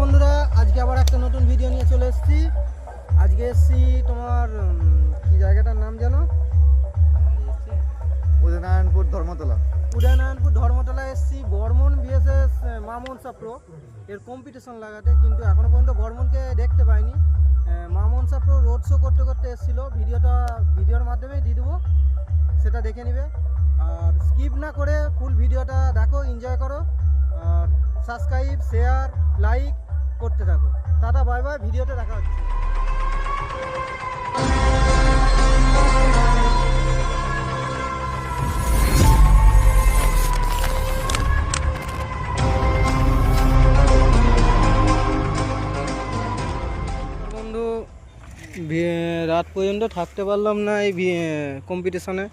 বন্ধুরা আজকে আবার একটা নতুন ভিডিও নিয়ে চলে এসেছি। আজকে এসেছি তোমার কি জায়গাটার নাম জানো? উদয়নারায়ণপুর ধর্মতলা। উদয়নারায়ণপুর ধর্মতলায় এসেছি। বর্মন বিএসএস মামনসা প্রো এর কম্পিটিশন লাগাতে কিন্তু এখনও পর্যন্ত বর্মনকে দেখতে পাইনি। মামনসা প্রো রোড শো করতে করতে এসেছিল। ভিডিওটা ভিডিওর মাধ্যমেই দিয়ে দেবো। সেটা দেখে নিবে। আর স্কিপ না করে ফুল ভিডিওটা দেখো এনজয় করো। আর সাবস্ক্রাইব শেয়ার লাইক করতে থাকো। টাটা বাই বাই ভিডিওতে দেখা হচ্ছে। রাত পর্যন্ত থাকতে পারলাম না এই কম্পিটিশনে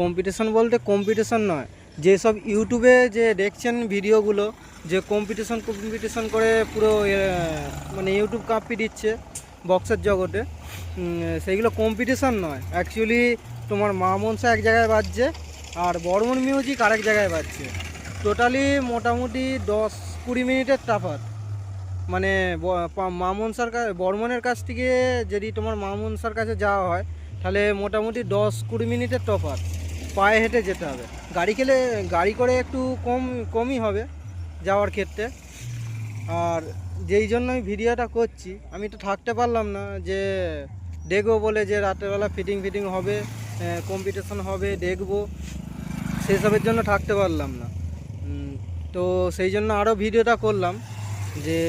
কম্পিটিশন বলতে কম্পিটিশন নয় যেসব ইউটিউবে যে দেখছেন ভিডিওগুলো, যে কম্পিটিশন কম্পিটিশন করে পুরো মানে ইউটিউব কাঁপি দিচ্ছে বক্সের জগতে সেইগুলো কম্পিটিশন নয়। অ্যাকচুয়ালি তোমার মা মনসা এক জায়গায় বাজছে আর বর্মন মিউজিক আরেক জায়গায় বাজছে। টোটালি মোটামুটি দশ কুড়ি মিনিটের তাফাত মানে পা- কা- বর্মনের কাছ থেকে যদি তোমার মামুন কাছে যাওয়া হয়, তাহলে মোটামুটি দশ কুড়ি মিনিটের তফাৎ। পায়ে হেঁটে যেতে হবে। গাড়ি খেলে, গাড়ি করে একটু কম, কমই হবে যাওয়ার ক্ষেত্রে। আর যেই জন্য আমি ভিডিওটা করছি, আমি তো থাকতে পারলাম না যে দেখব বলে যে রাতেরবেলা ফিটিং ফিটিং হবে কম্পিটিশন হবে, দেখব। সেসবের জন্য থাকতে পারলাম না। তো সেই জন্য আরও ভিডিওটা করলাম যে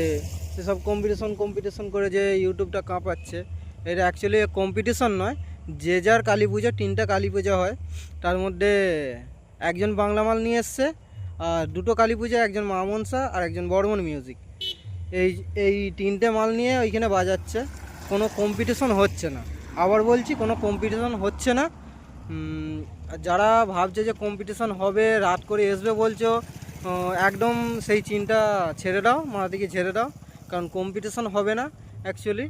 সেসব কম্পিটিশন কম্পিটিশন করে যে ইউটিউবটা কাঁপাচ্ছে, এটা অ্যাকচুয়ালি কম্পিটিশন নয় যে যার কালী পুজো, তিনটা কালী পুজো হয়। তার মধ্যে একজন বাংলা মাল নিয়ে এসছে, আর দুটো কালী পুজো, একজন মামনসা আর একজন বর্মন মিউজিক। এই এই তিনটে মাল নিয়ে ওইখানে বাজাচ্ছে। কোনো কম্পিটিশন হচ্ছে না। আবার বলছি, কোনো কম্পিটিশন হচ্ছে না। যারা ভাবছে যে কম্পিটিশন হবে, রাত করে আসবে বলছো একদম সেই চিন্তা ছেড়ে দাও মাথা থেকে ছেড়ে দাও। কারণ কম্পিটিশন হবে না অ্যাকচুয়ালি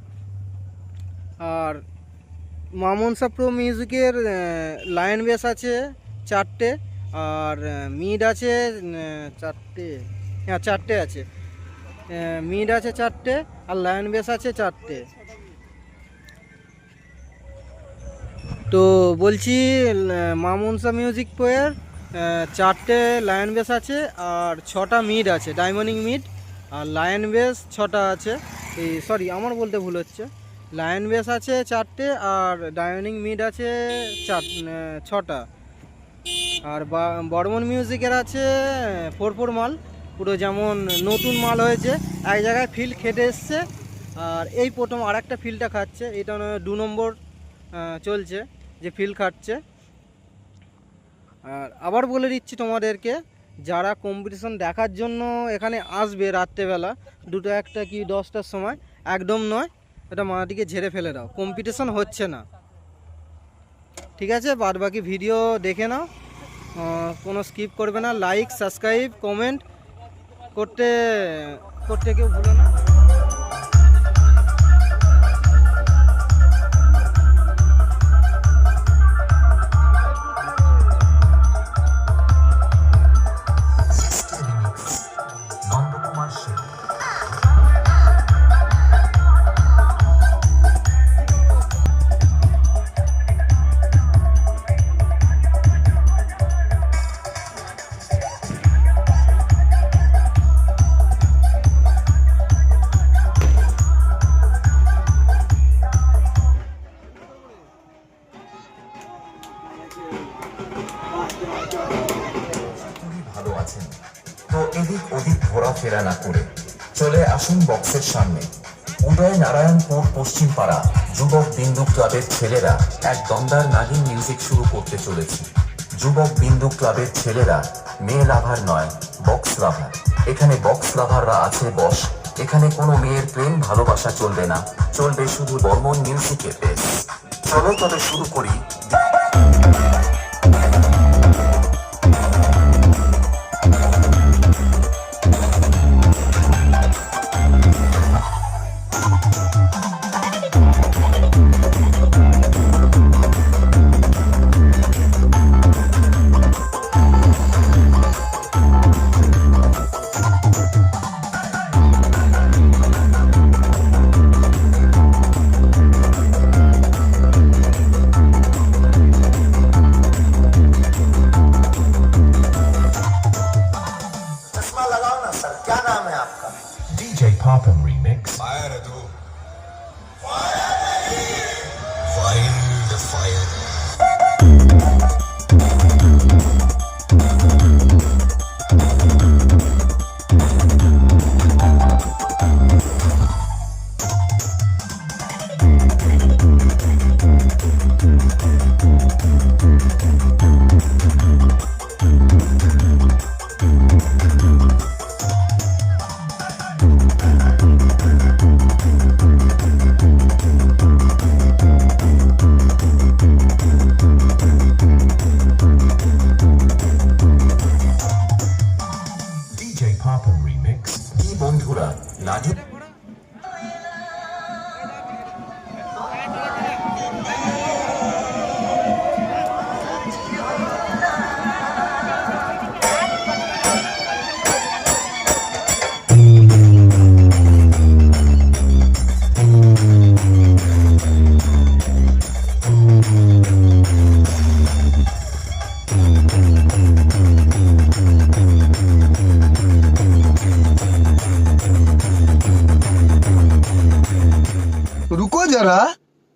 আর মামনসা প্রো মিউজিকের লায়ন বেস আছে চারটে, আর মিড আছে চারটে হ্যাঁ চারটে আছে। মিড আছে চারটে, আর লায়ন বেস আছে চারটে। তো বলছি মামুনসা মিউজিক পোয়ের চারটে লায়ন বেস আছে, আর ছটা মিড আছে, ডায়মন্ডিং মিড, আর লায়ন বেস ছটা আছে। এই, সরি, আমার বলতে ভুল হচ্ছে। লায়ন বেস আছে চারটে আর ডায়মন্ডিং মিড আছে চার ছটা। আর বর্মন মিউজিকের আছে ফোর ফোর মাল পুরো যেমন নতুন মাল হয়েছে, এক জায়গায় ফিল্ড খেটে এসছে। আর এই প্রথম আর একটা ফিল্ডটা খাচ্ছে, এটা দু নম্বর চলছে, যে ফিল্ড খাচ্ছে। আর আবার বলে দিচ্ছি তোমাদেরকে, যারা কম্পিটিশন দেখার জন্য এখানে আসবে রাত্রেবেলা, দুটো একটা কি দশটার সময়, একদম নয়। এটা মাটিকে ঝেড়ে ফেলে দাও। কম্পিটিশন হচ্ছে না। ঠিক আছে? বাদ বাকি ভিডিও দেখে নাও। কোনো স্কিপ করবে না। লাইক সাবস্ক্রাইব কমেন্ট করতে করতে কেউ ভুলো না। আছেন। তো এদিক ওদিক ঘোরাফেরা না করে চলে আসুন বক্সের সামনে। উদয় নারায়ণপুর পশ্চিম পাড়া যুবক বিন্দু ক্লাবের ছেলেরা এক দমদার নাগিন মিউজিক শুরু করতে চলেছে। যুবক বিন্দু ক্লাবের ছেলেরা মেয়ে লাভার নয় বক্স লাভার এখানে বক্স লাভাররা আছে বস এখানে কোনো মেয়ের প্রেম, ভালোবাসা চলবে না। চলবে শুধু বর্মন মিউজিকের চলো তবে শুরু করি। Clapham remix.